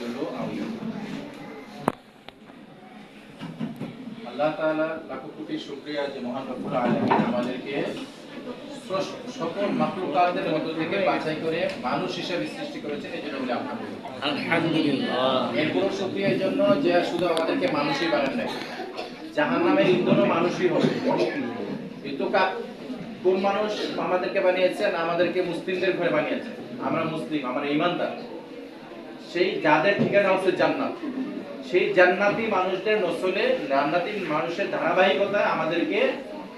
জন্য আমি আল্লাহ লাখো কোটি যে মহান আমাদেরকে সকল মধ্য থেকে বাছাই করে মানুষ সৃষ্টি করেছেন এই জন্য আলহামদুলিল্লাহ। এর কোনো জন্য যে শুধু আমাদেরকে মানুষই নাই ইন্ধনও মানুষই হবে কিন্তু কোন মানুষ আমাদেরকে বানিয়েছেন আমাদেরকে মুসলিমদের ঘরে বানিয়েছেন আমরা মুসলিম আমরা ইমানদার সেই যাদের ঠিকানা হচ্ছে জান্নাত। সেই জান্নাতি মানুষদের নসলে জান্নাতি মানুষের ধারাবাহিকতা আমাদেরকে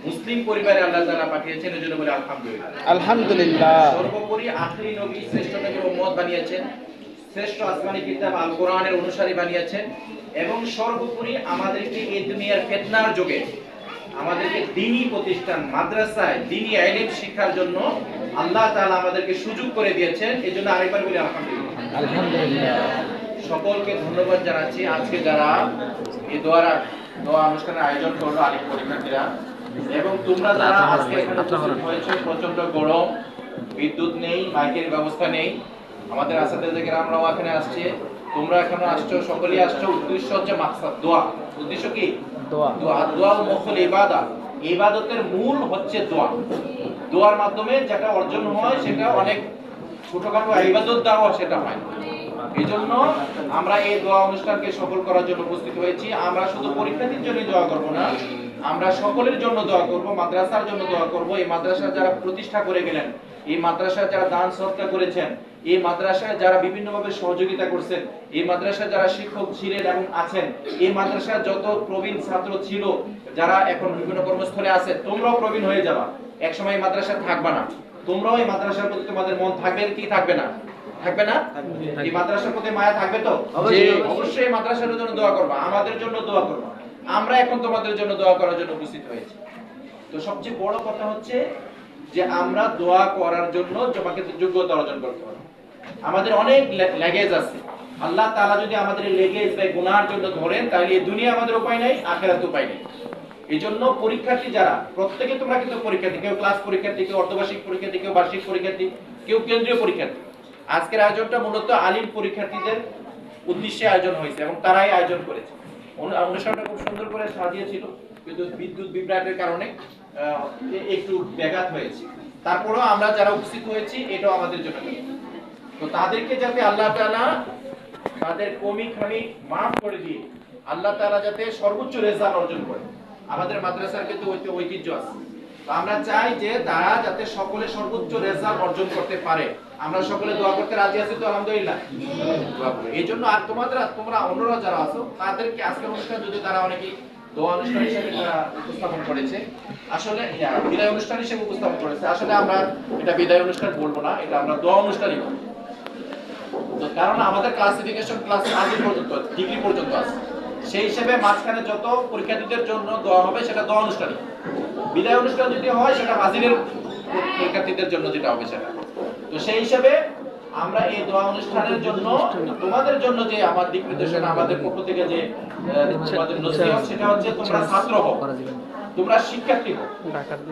মুসলিম পরিবারে আল্লাহ তাআলা পাঠিয়েছেন এজন্য বলে আলহামদুলিল্লাহ। আলহামদুলিল্লাহ। সর্বোপরি আখরি নবী শ্রেষ্ঠ নবী উম্মত বানিয়েছেন শ্রেষ্ঠ আসমানি কিতাব আল কোরআনের অনুসারী বানিয়েছেন এবং সর্বোপরি আমাদেরকে এই দুনিয়ার ফিতনার যুগে আমাদেরকে দিনী প্রতিষ্ঠান মাদ্রাসায় দিনী ইলম শিক্ষার জন্য আল্লাহ তাআলা আমাদেরকে সুযোগ করে দিয়েছেন এজন্য আরেকবার বলি আলহামদুলিল্লাহ। আলহামদুলিল্লাহ। সকলকে ধন্যবাদ জানাচ্ছি। আজকে যারা এই দোয়ার দোয়া অনুষ্ঠানের আয়োজন করল আলিম পরীক্ষার্থীরা এবং তোমরা যারা আজকে এখানে উপস্থিত হয়েছে প্রচণ্ড গরম বিদ্যুৎ নেই মাইকের ব্যবস্থা নেই আমাদের আসাতে থেকে আমরাও এখানে আসছি তোমরা এখানে আসছো সকলেই আসছো উদ্দেশ্য হচ্ছে মাকসাদ দোয়া। উদ্দেশ্য কি? দোয়া। দোয়া মুখল ইবাদত। ইবাদতের মূল হচ্ছে দোয়া। দোয়ার মাধ্যমে যেটা অর্জন হয় সেটা অনেক ছোটখাটো ইবাদত দেওয়া সেটা হয়। এই জন্য আমরা এই দোয়া অনুষ্ঠানকে সফল করার জন্য উপস্থিত হয়েছি। আমরা শুধু পরীক্ষার্থীর জন্য দোয়া করব না। আমরা সকলের জন্য দোয়া করব, মাদ্রাসার জন্য দোয়া করব। এই মাদ্রাসা যারা প্রতিষ্ঠা করে গেলেন, এই মাদ্রাসায় যারা দান সৎকা করেছেন, এই মাদ্রাসায় যারা বিভিন্নভাবে সহযোগিতা করছেন, এই মাদ্রাসায় যারা শিক্ষক ছিলেন এবং আছেন, এই মাদ্রাসায় যত প্রবীণ ছাত্র ছিল, যারা এখন বিভিন্ন কর্মস্থলে আছে, তোমরাও প্রবীণ হয়ে যাবা। একসময় এই মাদ্রাসায় থাকবা না। তোমরাও এই মাদ্রাসার প্রতি তোমাদের মন থাকবে কি থাকবে না? থাকবে না? এই মাদ্রাসার প্রতি মায়া থাকবে তো? অবশ্যই। মাদ্রাসার জন্য দোয়া করবা আমাদের জন্য দোয়া করবা। আমরা এখন তোমাদের জন্য দোয়া করার জন্য উপস্থিত হয়েছি। তো সবচেয়ে বড় কথা হচ্ছে যে আমরা দোয়া করার জন্য তোমাকে যোগ্যতা অর্জন করতে হবে। আমাদের অনেক ল্যাগেজ আছে। আল্লাহ তাআলা যদি আমাদের লেগেজ বা গুনার জন্য ধরেন তাহলে এই দুনিয়া আমাদের উপায় নাই আখেরাত উপায় নেই। এই জন্য পরীক্ষার্থী যারা, প্রত্যেকে তোমরা কিন্তু পরীক্ষার্থী, কেউ ক্লাস পরীক্ষার্থী, কেউ অর্ধবার্ষিক পরীক্ষার্থী, কেউ বার্ষিক পরীক্ষার্থী, কেউ কেন্দ্রীয় পরীক্ষার্থী। আজকের আয়োজনটা মূলত আলিম পরীক্ষার্থীদের উদ্দেশ্যে আয়োজন হয়েছে এবং তারাই আয়োজন করেছে। অনুষ্ঠানটা খুব সুন্দর করে সাজিয়েছিল, কিন্তু বিদ্যুৎ বিভ্রাটের কারণে একটু ব্যাঘাত হয়েছে। তারপরেও আমরা যারা উপস্থিত হয়েছি, এটাও আমাদের জন্য তো তাদেরকে যাতে আল্লাহ তাআলা তাদের কমি খামি মাফ করে দিয়ে, আল্লাহ তাআলা যাতে সর্বোচ্চ রেজাল্ট অর্জন করে। আমাদের মাদ্রাসার কিন্তু ঐতিহ্য আছে। আমরা চাই যে তারা যাতে সকলে সর্বোচ্চ রেজাল্ট অর্জন করতে পারে। আমরা সকলে দোয়া করতে রাজি আছি তো আলহামদুলিল্লাহ। এই জন্য আর তোমাদের তোমরা অন্যরা যারা আছো তাদেরকে আজকের অনুষ্ঠান যদি তারা অনেকেই দোয়া অনুষ্ঠান হিসেবে উপস্থাপন করেছে আসলে ইয়া, বিদায় অনুষ্ঠান হিসেবে উপস্থাপন করেছে। আসলে আমরা এটা বিদায় অনুষ্ঠান বলব না এটা আমরা দোয়া অনুষ্ঠানই বলব। কারণ আমাদের ক্লাসিফিকেশন ক্লাস আগে পর্যন্ত ডিগ্রি পর্যন্ত আছে। সেই হিসেবে মাঝখানে যত পরীক্ষার্থীদের জন্য দেওয়া হবে, সেটা দোয়া অনুষ্ঠানই। বিদায় অনুষ্ঠান যদি হয়, সেটা মাঝিরের পরীক্ষার্থীদের জন্য যেটা হবে সেটা। তো সেই হিসেবে আমরা এই দোয়া অনুষ্ঠানের জন্য, তোমাদের জন্য যে আমার দিক নির্দেশনা, আমাদের পক্ষ থেকে যে তোমাদের নসিহত, সেটা হচ্ছে তোমরা ছাত্র হও। তোমরা শিক্ষার্থী হও।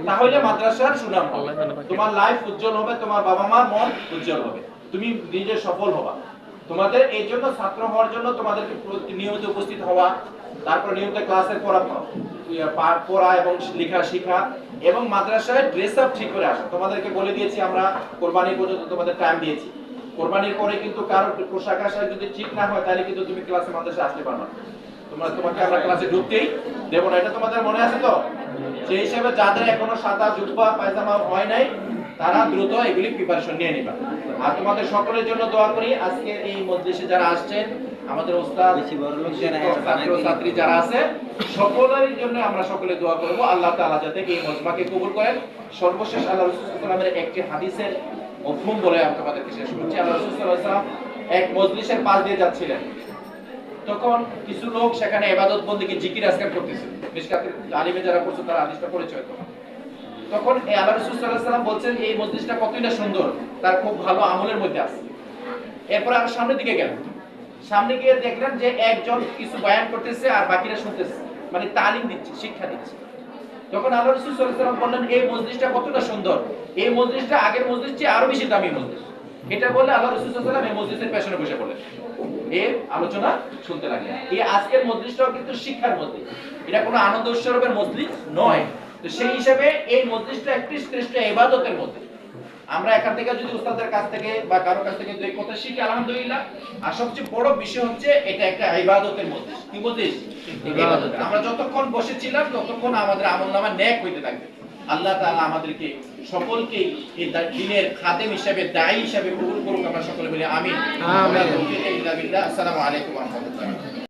তাহলে মাদ্রাসার সুনাম হবে। তোমার লাইফ উজ্জ্বল হবে, তোমার বাবা মার মন উজ্জ্বল হবে। তুমি নিজে সফল হবা। তোমাদের এই জন্য ছাত্র হওয়ার জন্য তোমাদেরকে নিয়মিত উপস্থিত হওয়া তারপর নিয়মিত ক্লাসে পড়া ইয়ে, পাঠ পড়া এবং লেখা শেখা এবং মাদ্রাসায় ড্রেস আপ ঠিক করে আসা। তোমাদেরকে বলে দিয়েছি আমরা কোরবানি পর্যন্ত তোমাদের টাইম দিয়েছি। কোরবানির পরে কিন্তু কারও পোশাক আশাক যদি ঠিক না হয় তাহলে কিন্তু তুমি ক্লাসে মাদ্রাসায় আসতে পারবে না। তোমরা তোমাকে আমরা ক্লাসে ঢুকতেই দেবো না। এটা তোমাদের মনে আছে তো? সেই হিসেবে যাদের এখনও সাদা জুব্বা পায়জামা হয় নাই তারা দ্রুত এগুলি প্রিপারেশন নিয়ে নিবা। আর তোমাদের সকলের জন্য দোয়া করি আজকে এই মজলিসে যারা আসছেন আমাদের ওস্তাদ ছাত্র যারা আছে সকলের জন্য আমরা সকলে দোয়া করব। আল্লাহ তাআলা যাতে এই মজমাকে কবুল করেন। সর্বশেষ আল্লাহ রাসূল সাল্লাল্লাহু একটি হাদিসের মফহুম বলে আমি তোমাদেরকে শেষ করছি। আল্লাহ রাসূল সাল্লাল্লাহু আলাইহি এক মজলিসের পাশ দিয়ে যাচ্ছিলেন। তখন কিছু লোক সেখানে ইবাদত বন্দিকে জিকির আজকার করতেছে। মিশকাতের আলিমে যারা করছে তারা হাদিসটা পড়েছে হয়তো তখন আল্লাহ রাসূল ওয়াসাল্লাম বলছেন, এই মজলিসটা কতই না সুন্দর, তার খুব ভালো আমলের মধ্যে আছে। এরপর আর সামনের দিকে গেলেন সামনে গিয়ে দেখলেন যে একজন কিছু বয়ান করতেছে আর বাকিরা শুনতেছে মানে তালিম দিচ্ছে, শিক্ষা দিচ্ছে। তখন আল্লাহ রাসূল আলাইহি বললেন, এই মজলিসটা কতটা সুন্দর, এই মজলিসটা আগের মজলিস চেয়ে আরও বেশি দামি মজলিস। এটা বলে আল্লাহ রাসূল আলাইহি এই মজলিসের পেছনে বসে পড়লেন। এর আলোচনা শুনতে লাগলেন। এই আজকের মজলিসটাও কিন্তু শিক্ষার মজলিস এটা কোনো আনন্দ উৎসবের মজলিস নয়। তো সেই হিসাবে এই মজলিসটা একটি শ্রেষ্ঠ ইবাদতের মজলিস। আমরা এখান থেকে যদি উস্তাদের কাছ থেকে বা কারও কাছ থেকে দুই কথা শিখি আলহামদুলিল্লাহ। আর সবচেয়ে বড় বিষয় হচ্ছে এটা একটা ইবাদতের মধ্যে কি ইবাদত। আমরা যতক্ষণ বসেছিলাম ততক্ষণ আমাদের আমল নামা ন্যাক হইতে থাকবে। আল্লাহ তাআলা আমাদেরকে সকলকে এই দিনের খাদেম হিসেবে দায়ী হিসেবে কবুল করুক আমরা সকলে বলি আমিন। আমিন। আসসালামু আলাইকুম ওয়া রাহমাতুল্লাহ।